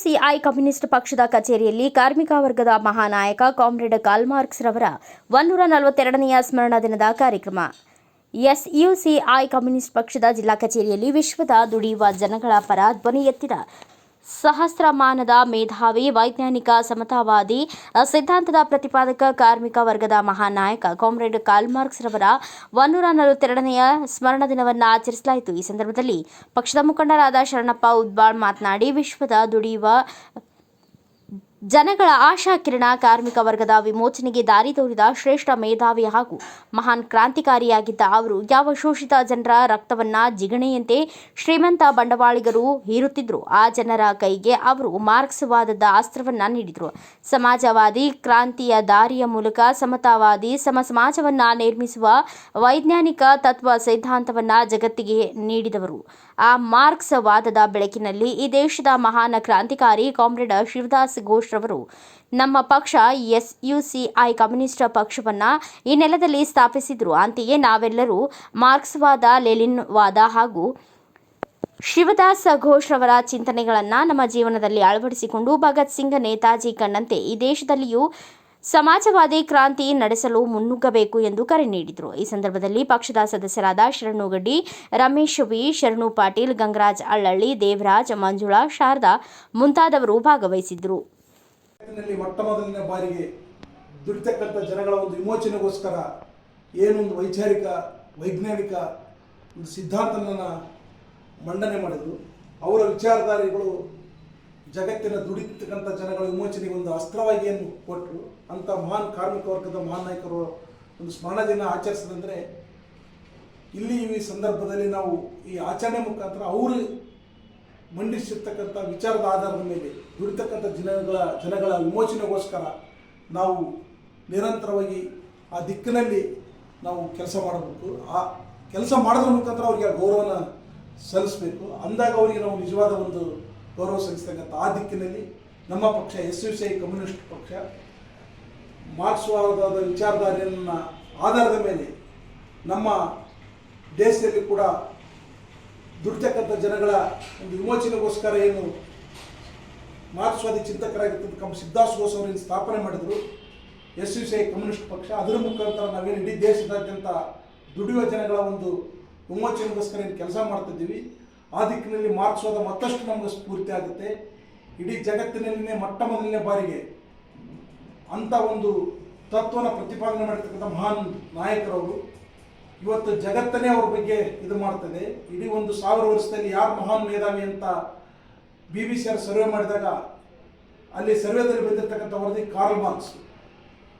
SUCI communist ಪಕ್ಷದ ಕಚೇರಿಯಲ್ಲಿ ಕಾರ್ಮಿಕ ವರ್ಗದ ಮಹಾನಾಯಕ ಕಾಮ್ರೇಡ್ ಕಾಲ್ಮಾರ್ಕ್ಸ್ ರವರ ಒನ್ನೂರ ನಲವತ್ತೆರಡನೆಯ ಸ್ಮರಣ ದಿನದ ಕಾರ್ಯಕ್ರಮ. ಎಸ್ಯುಸಿಐ ಕಮ್ಯುನಿಸ್ಟ್ ಪಕ್ಷದ ಜಿಲ್ಲಾ ಕಚೇರಿಯಲ್ಲಿ ವಿಶ್ವದ ದುಡಿಯುವ ಜನಗಳ ಪರ ಧ್ವನಿ ಎತ್ತಿದ ಸಹಸ್ರಮಾನದ ಮೇಧಾವಿ, ವೈಜ್ಞಾನಿಕ, ಸಮತಾವಾದಿ ಸಿದ್ಧಾಂತದ ಪ್ರತಿಪಾದಕ, ಕಾರ್ಮಿಕ ವರ್ಗದ ಮಹಾನಾಯಕ ಕಾಮ್ರೇಡ್ ಕಾಲ್ಮಾರ್ಕ್ಸ್ ರವರ ಒನ್ನೂರ ನಲವತ್ತೆರಡನೆಯ ಸ್ಮರಣ ದಿನವನ್ನು ಆಚರಿಸಲಾಯಿತು. ಈ ಸಂದರ್ಭದಲ್ಲಿ ಪಕ್ಷದ ಮುಖಂಡರಾದ ಶರಣಪ್ಪ ಉದ್ಬಾಳ್ ಮಾತನಾಡಿ, ವಿಶ್ವದ ದುಡಿಯುವ ಜನಗಳ ಆಶಾಕಿರಣ ಕಾರ್ಮಿಕ ವರ್ಗದ ವಿಮೋಚನೆಗೆ ದಾರಿ ತೋರಿದ ಶ್ರೇಷ್ಠ ಮೇಧಾವಿ ಹಾಗೂ ಮಹಾನ್ ಕ್ರಾಂತಿಕಾರಿಯಾಗಿದ್ದ ಅವರು, ಯಾವ ಶೋಷಿತ ಜನರ ರಕ್ತವನ್ನ ಜಿಗಣೆಯಂತೆ ಶ್ರೀಮಂತ ಬಂಡವಾಳಿಗರು ಹೀರುತ್ತಿದ್ರು, ಆ ಜನರ ಕೈಗೆ ಅವರು ಮಾರ್ಕ್ಸ್ವಾದದ ಅಸ್ತ್ರವನ್ನ ನೀಡಿದರು. ಸಮಾಜವಾದಿ, ಕ್ರಾಂತಿಯ ದಾರಿಯ ಮೂಲಕ ಸಮತಾವಾದಿ ಸಮ ಸಮಾಜವನ್ನ ನಿರ್ಮಿಸುವ ವೈಜ್ಞಾನಿಕ ತತ್ವ ಸಿದ್ಧಾಂತವನ್ನ ಜಗತ್ತಿಗೆ ನೀಡಿದವರು. ಆ ಮಾರ್ಕ್ಸ್ ವಾದದ ಬೆಳಕಿನಲ್ಲಿ ಈ ದೇಶದ ಮಹಾನ್ ಕ್ರಾಂತಿಕಾರಿ ಕಾಮ್ರೇಡ್ ಶಿವದಾಸ್ ಘೋಷ್ ರವರು ನಮ್ಮ ಪಕ್ಷ S U C I communist ಪಕ್ಷವನ್ನ ಈ ನೆಲದಲ್ಲಿ ಸ್ಥಾಪಿಸಿದ್ರು. ಅಂತೆಯೇ ನಾವೆಲ್ಲರೂ ಮಾರ್ಕ್ಸ್ವಾದ ಲೆಲಿನ್ ವಾದ ಹಾಗೂ ಶಿವದಾಸ ಘೋಷ್ ರವರ ಚಿಂತನೆಗಳನ್ನು ನಮ್ಮ ಜೀವನದಲ್ಲಿ ಅಳವಡಿಸಿಕೊಂಡು ಭಗತ್ ಸಿಂಗ್, ನೇತಾಜಿ ಕಂಡಂತೆ ಈ ದೇಶದಲ್ಲಿಯೂ ಸಮಾಜವಾದಿ ಕ್ರಾಂತಿ ನಡೆಸಲು ಮುನ್ನುಗ್ಗಬೇಕು ಎಂದು ಕರೆ ನೀಡಿದರು. ಈ ಸಂದರ್ಭದಲ್ಲಿ ಪಕ್ಷದ ಸದಸ್ಯರಾದ ಶರಣು ಗಡ್ಡಿ ರಮೇಶ್ ವಿ, ಶರಣು ಪಾಟೀಲ್, ಗಂಗರಾಜ್ ಅಳ್ಳಳ್ಳಿ, ದೇವರಾಜ್, ಮಂಜುಳಾ, ಶಾರದಾ ಮುಂತಾದವರು ಭಾಗವಹಿಸಿದ್ದರು ಮೊಟ್ಟ ಮೊದಲನೇ ಬಾರಿಗೆ ದುಡಿತಕ್ಕಂಥ ಜನಗಳ ಒಂದು ವಿಮೋಚನೆಗೋಸ್ಕರ ಏನೊಂದು ವೈಚಾರಿಕ, ವೈಜ್ಞಾನಿಕ ಒಂದು ಸಿದ್ಧಾಂತನ ಮಂಡನೆ ಮಾಡಿದರು. ಅವರ ವಿಚಾರಧಾರೆಗಳು ಜಗತ್ತಿನ ದುಡಿತಕ್ಕಂಥ ಜನಗಳ ವಿಮೋಚನೆಗೆ ಒಂದು ಅಸ್ತ್ರವಾಗಿ ಏನು ಕೊಟ್ಟರು ಅಂಥ ಮಹಾನ್ ಕಾರ್ಮಿಕ ವರ್ಗದ ಮಹಾನ್ ನಾಯಕರು ಒಂದು ಸ್ಮರಣ ದಿನ ಆಚರಿಸಿದಂದರೆ, ಇಲ್ಲಿ ಈ ಸಂದರ್ಭದಲ್ಲಿ ನಾವು ಈ ಆಚರಣೆ ಮುಖಾಂತರ ಅವರು ಮಂಡಿಸಿರ್ತಕ್ಕಂಥ ವಿಚಾರದ ಆಧಾರದ ಮೇಲೆ ದುಡಿತಕ್ಕಂಥ ಜನಗಳ ಜನಗಳ ವಿಮೋಚನೆಗೋಸ್ಕರ ನಾವು ನಿರಂತರವಾಗಿ ಆ ದಿಕ್ಕಿನಲ್ಲಿ ನಾವು ಕೆಲಸ ಮಾಡಬೇಕು. ಆ ಕೆಲಸ ಮಾಡೋದ್ರ ಮುಖಾಂತರ ಅವರಿಗೆ ಆ ಗೌರವನ ಸಲ್ಲಿಸಬೇಕು. ಅಂದಾಗ ಅವರಿಗೆ ನಾವು ನಿಜವಾದ ಒಂದು ಗೌರವ ಸಲ್ಲಿಸ್ತಕ್ಕಂಥ ಆ ದಿಕ್ಕಿನಲ್ಲಿ ನಮ್ಮ ಪಕ್ಷ S U C I communist ಪಕ್ಷ ಮಾರ್ಕ್ಸ್ವಾದದ ವಿಚಾರಧಾರೆಯನ್ನು ಆಧಾರದ ಮೇಲೆ ನಮ್ಮ ದೇಶದಲ್ಲಿ ಕೂಡ ದುಡ್ತಕ್ಕಂಥ ಜನಗಳ ಒಂದು ವಿಮೋಚನೆಗೋಸ್ಕರ ಏನು ಮಾರ್ಕ್ಸ್ವಾದಿ ಚಿಂತಕರಾಗಿರ್ತಕ್ಕಂಥ ಕಮ್ ಸಿದ್ಧಾಸ್ ಬೋಸ್ ಅವರೇನು ಸ್ಥಾಪನೆ ಮಾಡಿದರು. S U C I communist ಪಕ್ಷ. ಅದರ ಮುಖಾಂತರ ನಾವೇನು ಇಡೀ ದೇಶದಾದ್ಯಂತ ದುಡಿಯುವ ಜನಗಳ ಒಂದು ವಿಮೋಚನೆಗೋಸ್ಕರ ಏನು ಕೆಲಸ ಮಾಡ್ತಿದ್ದೀವಿ. ಆ ದಿಕ್ಕಿನಲ್ಲಿ ಮಾರ್ಕ್ಸ್ವಾದ ಮತ್ತಷ್ಟು ನಮಗೆ ಸ್ಫೂರ್ತಿ ಆಗುತ್ತೆ. ಇಡೀ ಜಗತ್ತಿನಲ್ಲಿನೇ ಮೊಟ್ಟ ಮೊದಲನೇ ಬಾರಿಗೆ ಅಂಥ ಒಂದು ತತ್ವನ ಪ್ರತಿಪಾದನೆ ಮಾಡಿರ್ತಕ್ಕಂಥ ಮಹಾನ್ ನಾಯಕರವರು. ಇವತ್ತು ಜಗತ್ತನೇ ಅವ್ರ ಬಗ್ಗೆ ಇದು ಮಾಡ್ತದೆ. ಇಡೀ ಒಂದು ಸಾವಿರ ವರ್ಷದಲ್ಲಿ ಯಾರು ಮಹಾನ್ ಮೇಧಾವಿ ಅಂತ B B C R survey ಮಾಡಿದಾಗ ಅಲ್ಲಿ ಸರ್ವೆದಲ್ಲಿ ಬಂದಿರತಕ್ಕಂಥ ವರದಿ ಕಾರ್ಲ್ ಮಾರ್ಕ್ಸ್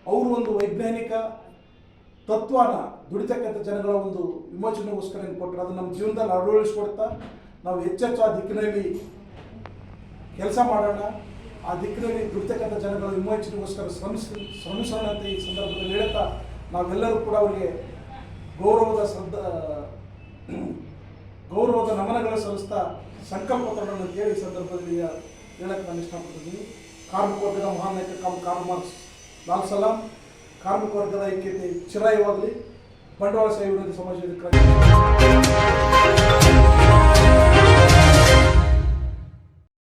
ಅವರು ಒಂದು ವೈಜ್ಞಾನಿಕ ತತ್ವನ ದುಡಿತಕ್ಕಂಥ ಜನಗಳ ಒಂದು ವಿಮೋಚನೆಗೋಸ್ಕರ ಏನು ಕೊಟ್ಟರು ಅದು ನಮ್ಮ ಜೀವನದಲ್ಲಿ ಅಳವಡಿಸ್ಕೊಡ್ತಾ ನಾವು ಹೆಚ್ಚೆಚ್ಚು ಆ ದಿಕ್ಕಿನಲ್ಲಿ ಕೆಲಸ ಮಾಡೋಣ. ಆ ದಿಕ್ಕಿನಲ್ಲಿ ದುಡಿತಕ್ಕಂಥ ಜನಗಳ ವಿಮೋಚನೆಗೋಸ್ಕರ ಶ್ರಮಿಸ ಶ್ರಮಿಸೋಣ ಅಂತ ಈ ಸಂದರ್ಭದಲ್ಲಿ ಹೇಳ್ತಾ ನಾವೆಲ್ಲರೂ ಕೂಡ ಅವರಿಗೆ ಗೌರವದ ಶ್ರದ್ಧಾ, ಗೌರವದ ನಮನಗಳ ಸಲ್ಲಿಸ್ತಾ ಸಂಕಲ್ಪ ಪತ್ರಗಳನ್ನು ಕೇಳಿ ಸಂದರ್ಭದಲ್ಲಿ ಹೇಳಕ್ಕೆ ನಾನು ಇಷ್ಟಪಡ್ತಿದ್ದೀನಿ ಕಾರ್ಮಿಕ ವರ್ಗದ ಮಹಾನಾಯಕ ಕಾಮ್ ಕಾರ್ಲ್ ಮಾರ್ಕ್ಸ್ ಲಾಲ್ ಸಲಾಂ, ಕಾರ್ಮಿಕ ವರ್ಗದ ಐಕ್ಯತೆ ಚಿರಾಯವಾಗಲಿ ಬಂಡವಾಳ ವಿರೋಧಿ ಸಮಾಜವಾದಿ ಕ್ರಾಂತಿ